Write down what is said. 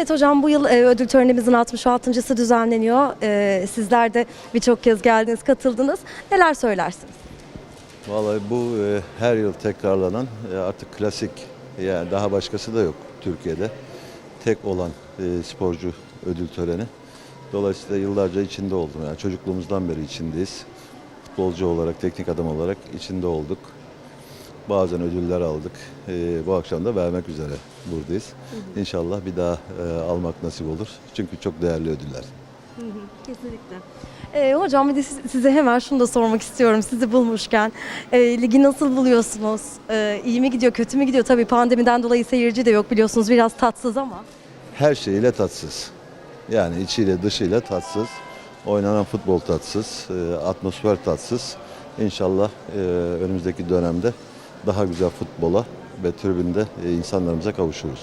Evet hocam bu yıl e, ödül törenimizin 66.sı düzenleniyor. E, sizler de birçok kez geldiniz, katıldınız. Neler söylersiniz? Vallahi bu e, her yıl tekrarlanan e, artık klasik yani daha başkası da yok Türkiye'de. Tek olan e, sporcu ödül töreni. Dolayısıyla yıllarca içinde oldum. Yani çocukluğumuzdan beri içindeyiz. Futbolcu olarak, teknik adam olarak içinde olduk. Bazen ödüller aldık. E, bu akşam da vermek üzere buradayız. İnşallah bir daha e, almak nasip olur. Çünkü çok değerli ödüller. Kesinlikle. E, hocam bir de siz- size hemen şunu da sormak istiyorum sizi bulmuşken. E, ligi nasıl buluyorsunuz? E, iyi mi gidiyor, kötü mü gidiyor? Tabii pandemiden dolayı seyirci de yok biliyorsunuz biraz tatsız ama. her şeyiyle tatsız. Yani içiyle dışıyla tatsız. Oynanan futbol tatsız, e, atmosfer tatsız. İnşallah e, önümüzdeki dönemde daha güzel futbola ve tribünde e, insanlarımıza kavuşuruz.